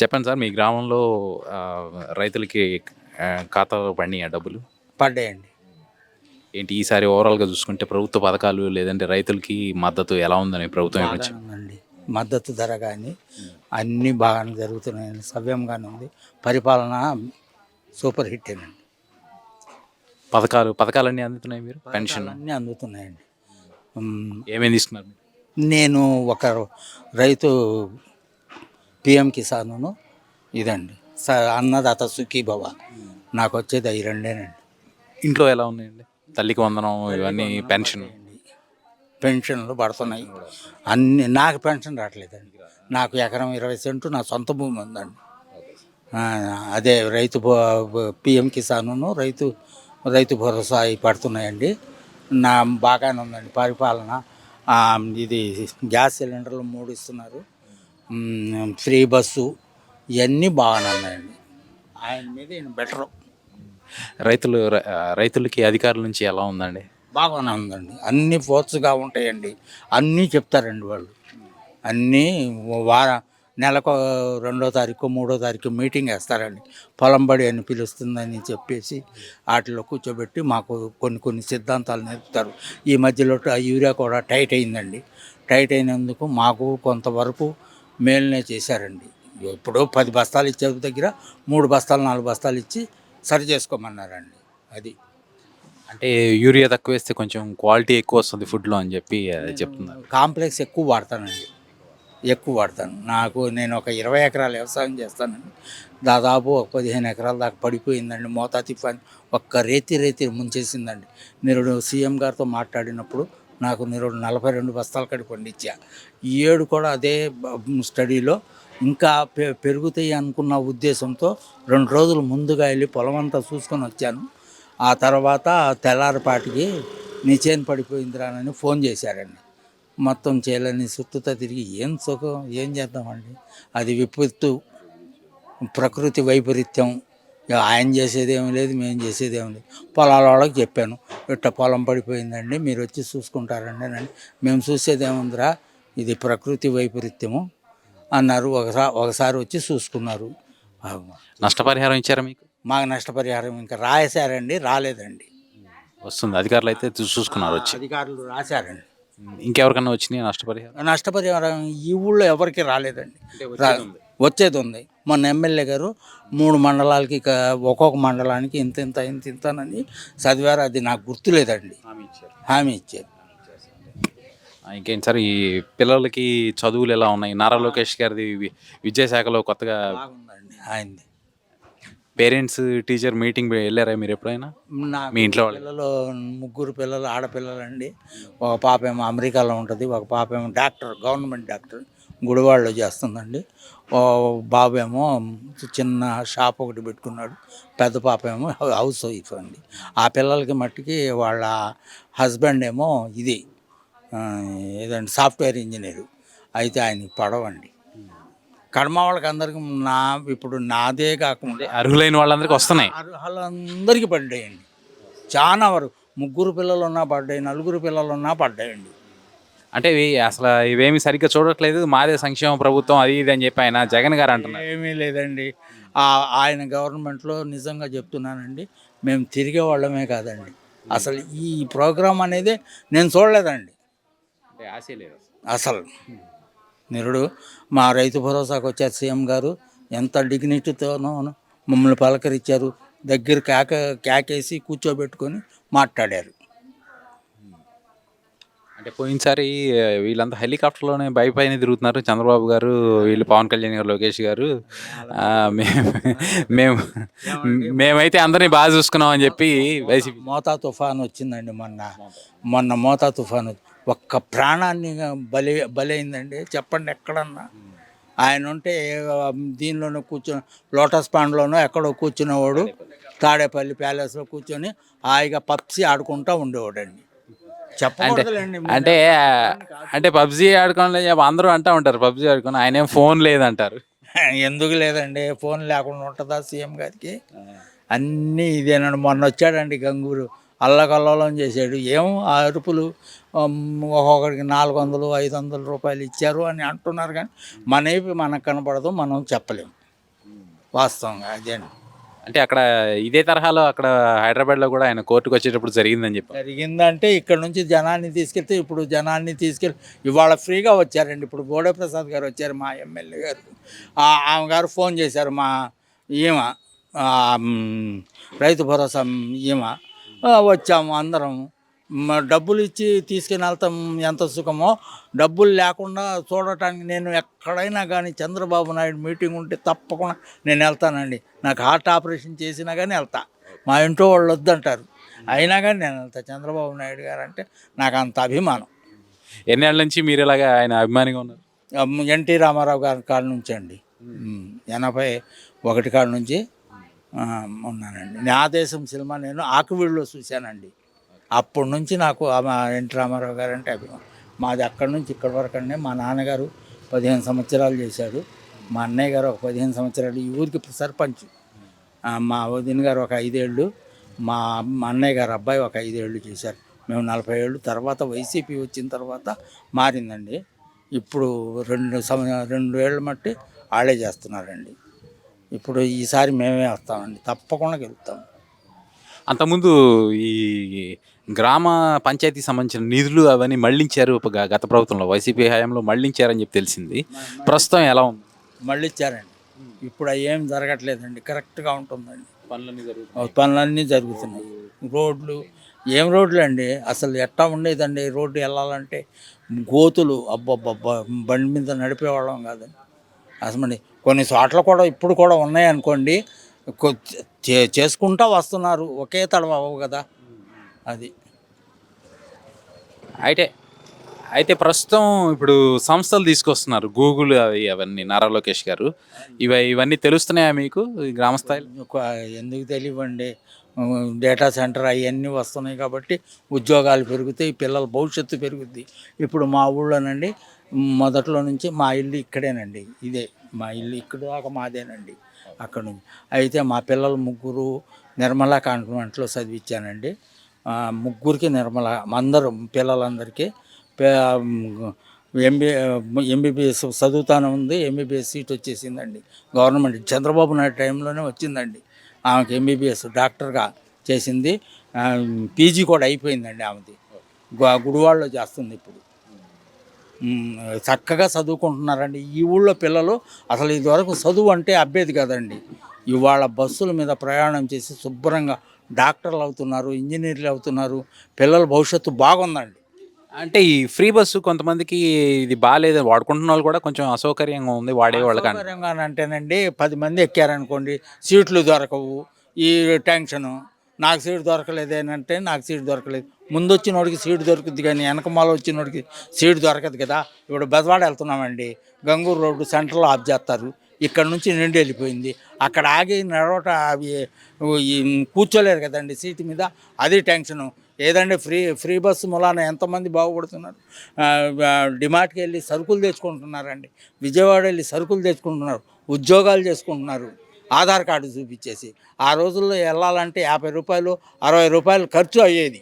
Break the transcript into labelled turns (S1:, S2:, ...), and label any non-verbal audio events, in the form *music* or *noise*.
S1: చెప్పండి సార్ మీ గ్రామంలో రైతులకి ఖాతాలో పడినాయి డబ్బులు?
S2: పడ్డాయండి.
S1: ఏంటి ఈసారి ఓవరాల్గా చూసుకుంటే ప్రభుత్వ పథకాలు లేదంటే రైతులకి మద్దతు ఎలా ఉందని ప్రభుత్వం
S2: ఉందండి మద్దతు ధర కానీ అన్నీ బాగానే జరుగుతున్నాయండి. సవ్యంగానే ఉంది. పరిపాలన సూపర్ హిట్ అండి.
S1: పథకాలు పథకాలన్నీ అందుతున్నాయి మీరు? పెన్షన్.
S2: అన్నీ అందుతున్నాయండి.
S1: ఏమేమి తీసుకున్నారు?
S2: నేను ఒక రైతు పిఎం కిసాను ఇదండి. స అన్నదాత సుఖీభవ నాకు వచ్చేది అవి రెండేనండి.
S1: ఇంట్లో ఎలా ఉన్నాయండి? తల్లికి వందనం ఇవన్నీ పెన్షన్?
S2: పెన్షన్లు పడుతున్నాయి. అన్ని నాకు పెన్షన్ రావట్లేదండి. నాకు ఎకరం ఇరవై సెంటు నా సొంత భూమి ఉందండి. అదే రైతు పిఎం కిసాను రైతు రైతు భరోసా అవి పడుతున్నాయండి. నా బాగానే ఉందండి పరిపాలన. ఇది గ్యాస్ సిలిండర్లు మూడు ఇస్తున్నారు. ఫ్రీ బస్సు ఇవన్నీ బాగానే ఉన్నాయండి. ఆయన మీద ఈయన బెటరు.
S1: రైతులు రైతులకి అధికారుల నుంచి ఎలా ఉందండి?
S2: బాగానే ఉందండి. అన్నీ ఫోర్స్గా ఉంటాయండి. అన్నీ చెప్తారండి వాళ్ళు. అన్నీ వార నెలకు రెండో తారీఖు మూడో తారీఖు మీటింగ్ వేస్తారండి. పొలం బడి అని పిలుస్తుందని చెప్పేసి వాటిలో కూర్చోబెట్టి మాకు కొన్ని కొన్ని సిద్ధాంతాలు నేర్పుతారు. ఈ మధ్యలో యూరియా కూడా టైట్ అయిందండి. టైట్ అయినందుకు మాకు కొంతవరకు మేలునే చేశారండి. ఇప్పుడు పది బస్తాలు ఇచ్చే దగ్గర మూడు బస్తాలు నాలుగు బస్తాలు ఇచ్చి సరి చేసుకోమన్నారండి. అది.
S1: అంటే యూరియా తక్కువ వేస్తే కొంచెం క్వాలిటీ ఎక్కువ వస్తుంది ఫుడ్లో అని చెప్పి చెప్తున్నారు.
S2: కాంప్లెక్స్ ఎక్కువ వాడతానండి. ఎక్కువ వాడతాను. నాకు నేను ఒక ఇరవై ఎకరాల వ్యవసాయం చేస్తానండి. దాదాపు ఒక పదిహేను ఎకరాల దాకా పడిపోయిందండి. మోతా తుఫాన్ ఒక్క రేతి రేతి ముంచేసిందండి. నిరుడు సీఎం గారితో మాట్లాడినప్పుడు నాకు నేను నలభై రెండు బస్తాల కడి పండించా. ఈ ఏడు కూడా అదే స్టడీలో. ఇంకా పె పెరుగుతాయి అనుకున్న ఉద్దేశంతో రెండు రోజులు ముందుగా వెళ్ళి పొలం అంతా చూసుకొని వచ్చాను. ఆ తర్వాత తెల్లారిపాటికి నీ చేను పడిపోయిందిరానని ఫోన్ చేశారండి. మొత్తం చేయాలని చుట్టూతా తిరిగి ఏం సుఖం ఏం చేద్దామండి? అది విపత్తు ప్రకృతి వైపరీత్యం. ఆయన చేసేది ఏమీ లేదు మేము చేసేది ఏమీ లేదు. పొలాల వాళ్ళకి చెప్పాను ఇట్ట పొలం పడిపోయిందండి మీరు వచ్చి చూసుకుంటారండి అని. మేము చూసేది ఏముందిరా ఇది ప్రకృతి వైపరీత్యము అన్నారు. ఒకసారి ఒకసారి వచ్చి చూసుకున్నారు.
S1: నష్టపరిహారం ఇచ్చారా మీకు?
S2: మాకు నష్టపరిహారం ఇంకా రాసారండి రాలేదండి.
S1: వస్తుంది. అధికారులు అయితే చూసుకున్నారు వచ్చి.
S2: అధికారులు రాశారండి.
S1: ఇంకెవరికన్నా వచ్చినాయి నష్టపరిహారం?
S2: నష్టపరిహారం ఈ ఊళ్ళో ఎవరికి రాలేదండి. వచ్చేది ఉంది. మొన్న ఎమ్మెల్యే గారు మూడు మండలాలకి ఇక ఒక్కొక్క మండలానికి ఇంత ఇంత ఇంత ఇంతనని చదివారు. అది నాకు గుర్తులేదండి. హామీ ఇచ్చారు.
S1: ఆ, ఇంకేంటి సార్ ఈ పిల్లలకి చదువులు ఎలా ఉన్నాయి? నారా లోకేష్ గారిది విద్యాశాఖలో కొత్తగా
S2: బాగుందండి ఆయనది.
S1: పేరెంట్స్ టీచర్ మీటింగ్ వెళ్ళారా మీరు ఎప్పుడైనా?
S2: నా
S1: మీ ఇంట్లో వాళ్ళు?
S2: పిల్లలు ముగ్గురు పిల్లలు ఆడపిల్లలండి. ఒక పాప ఏమో అమెరికాలో ఉంటుంది ఒక పాప ఏమో డాక్టర్ గవర్నమెంట్ డాక్టర్. గుడివాడలో చేస్తుందండి. ఓ బాబు ఏమో చిన్న షాప్ ఒకటి పెట్టుకున్నాడు. పెద్ద పాప ఏమో హౌస్ వైఫ్ అండి. ఆ పిల్లలకి మట్టుకి వాళ్ళ హస్బెండ్ ఏమో ఇది ఏదండి సాఫ్ట్వేర్ ఇంజనీరు. అయితే ఆయనకి పడవండి కడమ వాళ్ళకి అందరికి నా ఇప్పుడు నాదే కాకుండా
S1: అర్హులైన వాళ్ళందరికీ వస్తున్నాయి.
S2: అర్హులందరికీ పడ్డాయండి. చాలా వరకు ముగ్గురు పిల్లలు ఉన్నా పడ్డాయి నలుగురు పిల్లలు ఉన్నా పడ్డాయండి.
S1: అంటే ఇవి అసలు ఇవేమి సరిగ్గా చూడట్లేదు. మాదే సంక్షేమ ప్రభుత్వం అది ఇది అని చెప్పి ఆయన జగన్ గారు అంటున్నారు.
S2: ఏమీ లేదండి. ఆయన గవర్నమెంట్లో నిజంగా చెప్తున్నానండి మేము తిరిగే వాళ్ళమే కాదండి. అసలు ఈ ప్రోగ్రాం అనేది నేను చూడలేదండి. అసలు. నిరుడు మా రైతు భరోసాకు వచ్చారు సీఎం గారు. ఎంత డిగ్నిటీతోనో మమ్మల్ని పలకరించారు. దగ్గర కేక కేకేసి కూర్చోబెట్టుకొని మాట్లాడారు.
S1: అంటే పోయినసారి వీళ్ళంతా హెలికాప్టర్లోనే బై పైన తిరుగుతున్నారు. చంద్రబాబు గారు వీళ్ళు పవన్ కళ్యాణ్ గారు లోకేష్ గారు. ఆ, మేము మేము మేమైతే అందరినీ బాగా చూసుకున్నాం అని చెప్పి వైసీపీ
S2: మోతా తుఫాన్ వచ్చిందండి మొన్న. మొన్న మోతా తుఫాన్ వచ్చి- ఒక్క ప్రాణాన్ని బలి బలైందండి. చెప్పండి ఎక్కడన్నా. ఆయన ఉంటే దీనిలోనే కూర్చొని లోటస్ పాండ్లోనో ఎక్కడో కూర్చునేవాడు. తాడేపల్లి ప్యాలెస్లో కూర్చొని హాయిగా పప్సి ఆడుకుంటూ ఉండేవాడండి. చెప్పకూడదులేండి
S1: అంటే అంటే పబ్జీ ఆడుకోవాలి అందరూ అంటూ ఉంటారు పబ్జీ ఆడుకుని ఆయన ఏం ఫోన్ లేదంటారు. *laughs*
S2: ఎందుకు లేదండి? ఫోన్ లేకుండా ఉంటుందా సీఎం గారికి? అన్నీ ఇదేనండి. మొన్న వచ్చాడండి గంగూరు అల్లకల్లోలం చేశాడు. ఏం ఆ అరుపులు? ఉమ్, ఒక్కొక్కడికి నాలుగు వందలు ఐదు వందల రూపాయలు ఇచ్చారు అని అంటున్నారు కానీ మనవి మనకు కనపడదు మనం చెప్పలేము. వాస్తవంగా అదే అండి
S1: అంటే అక్కడ ఇదే తరహాలో అక్కడ హైదరాబాద్లో కూడా ఆయన కోర్టుకు వచ్చేటప్పుడు జరిగిందని చెప్పి
S2: జరిగిందంటే ఇక్కడ నుంచి జనాన్ని తీసుకెళ్తే ఇప్పుడు జనాన్ని తీసుకెళ్ళి ఇవాళ ఫ్రీగా వచ్చారండి. ఇప్పుడు బోడే ప్రసాద్ గారు వచ్చారు మా ఎమ్మెల్యే గారు. ఆమె గారు ఫోన్ చేశారు మా ఈమె రైతు భరోసా ఈమె. వచ్చాము అందరం. డబ్బులు ఇచ్చి తీసుకుని వెళ్తాం ఎంత సుఖమో. డబ్బులు లేకుండా చూడటానికి నేను ఎక్కడైనా కానీ చంద్రబాబు నాయుడు మీటింగ్ ఉంటే తప్పకుండా నేను వెళ్తానండి. నాకు హార్ట్ ఆపరేషన్ చేసినా కానీ వెళ్తా. మా ఇంట్లో వాళ్ళు వద్దంటారు. అయినా కానీ నేను వెళ్తా. చంద్రబాబు నాయుడు గారు అంటే నాకు అంత అభిమానం.
S1: ఎన్నేళ్ళ నుంచి మీరు ఇలాగా ఆయన అభిమానిగా ఉన్నారు?
S2: ఎన్టీ రామారావు గారి కాడ నుంచి అండి. ఎనభై ఒకటి కాడ నుంచి ఉన్నానండి. నా దేశం సినిమా నేను ఆకువీడులో చూశానండి. అప్పటి నుంచి నాకు మా ఎన్టీ రామారావు గారు అంటే అభిమానం. మాది అక్కడి నుంచి ఇక్కడి వరకు అంటే మా నాన్నగారు పదిహేను సంవత్సరాలు చేశాడు మా అన్నయ్య గారు ఒక పదిహేను సంవత్సరాలు. ఈ ఊరికి సర్పంచ్. మా వదిన గారు ఒక ఐదేళ్ళు. మా అన్నయ్య గారు అబ్బాయి ఒక ఐదేళ్ళు చేశారు. మేము నలభై ఏళ్ళు. తర్వాత వైసీపీ వచ్చిన తర్వాత మారిందండి. ఇప్పుడు రెండు సంవ రెండు ఏళ్ళ మట్టి వాళ్ళే చేస్తున్నారండి. ఇప్పుడు ఈసారి మేమే వస్తామండి. తప్పకుండా గెలుస్తాం.
S1: అంతకుముందు ఈ గ్రామ పంచాయతీ సంబంధించిన నిధులు అవన్నీ మళ్ళించారు గ- గత ప్రభుత్వంలో. వైసీపీ హయాంలో మళ్ళించారని చెప్పి తెలిసింది. ప్రస్తుతం ఎలా ఉంది?
S2: మళ్ళీ ఇచ్చారండి ఇప్పుడు అవి ఏం జరగట్లేదండి. కరెక్ట్గా ఉంటుందండి.
S1: పనులన్నీ
S2: పనులన్నీ జరుగుతున్నాయి. రోడ్లు ఏం రోడ్లు అండి అసలు ఎట్టా ఉండేదండి రోడ్డు వెళ్ళాలంటే? గోతులు అబ్బబ్బబ్బా బండి మీద నడిపేవాళ్ళం కాదండి. అసలు కొన్ని చోట్ల కూడా ఇప్పుడు కూడా ఉన్నాయనుకోండి కొ- చే- చేసుకుంటా వస్తున్నారు. ఒకే తడవ అవ్వవు కదా. అది.
S1: అయితే అయితే ప్రస్తుతం ఇప్పుడు సంస్థలు తీసుకొస్తున్నారు. గూగుల్ అవి అవన్నీ నారా లోకేష్ గారు. ఇవి ఇవన్నీ తెలుస్తున్నాయా మీకు? ఈ గ్రామ స్థాయిలో
S2: ఎందుకు తెలియవండి? డేటా సెంటర్ అవన్నీ వస్తున్నాయి కాబట్టి ఉద్యోగాలు పెరుగుతాయి పిల్లల భవిష్యత్తు పెరుగుద్ది. ఇప్పుడు మా ఊళ్ళోనండి మొదట్లో నుంచి మా ఇల్లు ఇక్కడేనండి. ఇదే మా ఇల్లు ఇక్కడ దాకా మాదేనండి అక్కడ నుంచి. అయితే మా పిల్లలు ముగ్గురు నిర్మలా కాన్వెంట్లో చదివించానండి ముగ్గురికి నిర్మల అందరూ పిల్లలందరికీ ఎంబీ ఎంబీబీఎస్ చదువుతానే ఉంది ఎంబీబీఎస్ సీట్ వచ్చేసిందండి. గవర్నమెంట్ చంద్రబాబు నాయుడు టైంలోనే వచ్చిందండి. ఆమెకి ఎంబీబీఎస్ డాక్టర్గా చేసింది. పీజీ కూడా అయిపోయిందండి ఆమెది. గుడివాళ్ళలో గుడివాడలో చేస్తుంది ఇప్పుడు. చక్కగా చదువుకుంటున్నారండి. ఈ ఊళ్ళో పిల్లలు అసలు ఇదివరకు చదువు అంటే అబ్బేది కదండి. ఇవాళ బస్సుల మీద ప్రయాణం చేసి శుభ్రంగా డాక్టర్లు అవుతున్నారు ఇంజనీర్లు అవుతున్నారు పిల్లల భవిష్యత్తు బాగుందండి.
S1: అంటే ఈ ఫ్రీ బస్సు కొంతమందికి ఇది బాగాలేదు వాడుకుంటున్న వాళ్ళు కూడా కొంచెం అసౌకర్యంగా ఉంది వాడే వాళ్ళకి
S2: అంటేనండి పది మంది ఎక్కారనుకోండి సీట్లు దొరకవు ఈ టెన్షను నాకు సీట్ దొరకలేదేనంటే నాకు సీట్ దొరకలేదు. ముందు వచ్చినోడికి సీట్ దొరుకుద్ది కానీ వెనకమాల వచ్చినోడికి సీట్ దొరకదు కదా. ఇప్పుడు బెదవాడ వెళ్తున్నామండి గంగూరు రోడ్డు సెంటర్లో ఆఫ్ చేస్తారు. ఇక్కడ నుంచి నిండి వెళ్ళిపోయింది. అక్కడ ఆగి నడవట అవి కూర్చోలేరు కదండి సీటు మీద. అది టెన్షను. ఏదంటే ఫ్రీ ఫ్రీ బస్సు మూలాన ఎంతమంది బాగుపడుతున్నారు? డిమార్ట్కి వెళ్ళి సరుకులు తెచ్చుకుంటున్నారండి. విజయవాడ వెళ్ళి సరుకులు తెచ్చుకుంటున్నారు. ఉద్యోగాలు చేసుకుంటున్నారు. ఆధార్ కార్డు చూపించేసి. ఆ రోజుల్లో వెళ్ళాలంటే యాభై రూపాయలు అరవై రూపాయలు ఖర్చు అయ్యేది.